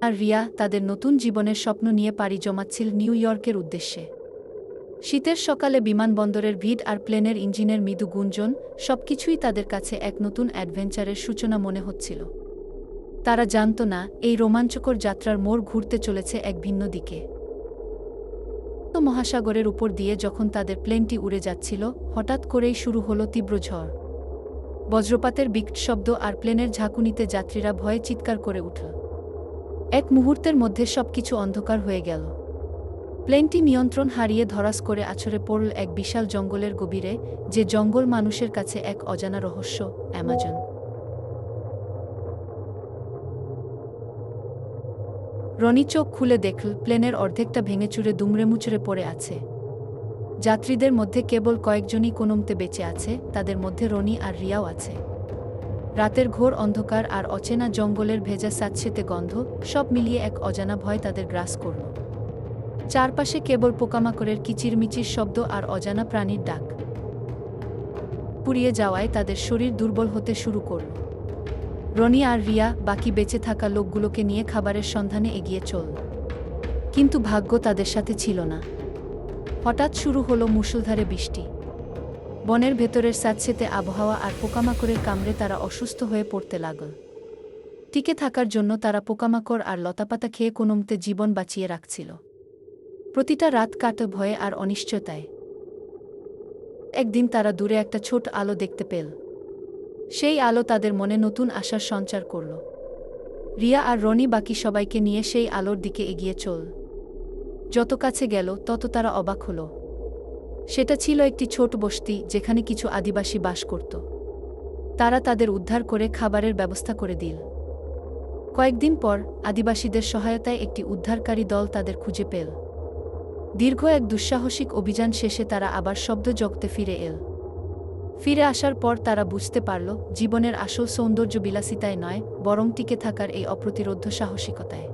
আর রিয়া তাদের নতুন জীবনের স্বপ্ন নিয়ে পাড়ি জমাচ্ছিল নিউ ইয়র্কের উদ্দেশ্যে। শীতের সকালে বিমানবন্দরের ভিড় আর প্লেনের ইঞ্জিনের মৃদু গুঞ্জন সবকিছুই তাদের কাছে এক নতুন অ্যাডভেঞ্চারের সূচনা মনে হচ্ছিল। তারা জানত না, এই রোমাঞ্চকর যাত্রার মোড় ঘুরতে চলেছে এক ভিন্ন দিকে। মহাসাগরের উপর দিয়ে যখন তাদের প্লেনটি উড়ে যাচ্ছিল, হঠাৎ করেই শুরু হলো তীব্র ঝড়। বজ্রপাতের বিকট শব্দ আর প্লেনের ঝাঁকুনিতে যাত্রীরা ভয়ে চিৎকার করে উঠল। এক মুহূর্তের মধ্যে সবকিছু অন্ধকার হয়ে গেল। প্লেনটি নিয়ন্ত্রণ হারিয়ে ধরাস করে আছড়ে পড়ল এক বিশাল জঙ্গলের গভীরে, যে জঙ্গল মানুষের কাছে এক অজানা রহস্য, অ্যামাজন। রনি চোখ খুলে দেখল, প্লেনের অর্ধেকটা ভেঙে চুরে দুমড়ে মুচড়ে পড়ে আছে। যাত্রীদের মধ্যে কেবল কয়েকজনই কোনমতে বেঁচে আছে, তাদের মধ্যে রনি আর রিয়াও আছে। রাতের ঘোর অন্ধকার আর অচেনা জঙ্গলের ভেজা স্যাঁতসেতে গন্ধ, সব মিলিয়ে এক অজানা ভয় তাদের গ্রাস করল। চারপাশে কেবল পোকামাকড়ের কিচিরমিচির শব্দ আর অজানা প্রাণীর ডাক। পুড়িয়ে যাওয়ায় তাদের শরীর দুর্বল হতে শুরু করল। রনি আর রিয়া, বাকি বেঁচে থাকা লোকগুলোকে নিয়ে খাবারের সন্ধানে এগিয়ে চল কিন্তু ভাগ্য তাদের সাথে ছিল না। হঠাৎ শুরু হলো মুষলধারে বৃষ্টি। বনের ভেতরের স্যাঁতসেতে আবহাওয়া আর পোকামাকড়ের কামড়ে তারা অসুস্থ হয়ে পড়তে লাগল। টিকে থাকার জন্য তারা পোকামাকড় আর লতাপাতা খেয়ে কোনোমতে জীবন বাঁচিয়ে রাখছিল। প্রতিটা রাত কাটে ভয়ে আর অনিশ্চয়তায়। একদিন তারা দূরে একটা ছোট আলো দেখতে পেল। সেই আলো তাদের মনে নতুন আশার সঞ্চার করল। রিয়া আর রনি বাকি সবাইকে নিয়ে সেই আলোর দিকে এগিয়ে চল। যত কাছে গেল, তত তারা অবাক হল। সেটা ছিল একটি ছোট বস্তি যেখানে কিছু আদিবাসী বাস করত। তারা তাদের উদ্ধার করে খাবারের ব্যবস্থা করে দিল। কয়েকদিন পর আদিবাসীদের সহায়তায় একটি উদ্ধারকারী দল তাদের খুঁজে পেল। দীর্ঘ এক দুঃসাহসিক অভিযান শেষে তারা আবার শব্দ জগতে ফিরে এল। ফিরে আসার পর তারা বুঝতে পারল, জীবনের আসল সৌন্দর্য বিলাসিতায় নয়, বরং টিকে থাকার এই অপ্রতিরোধ্য সাহসিকতায়।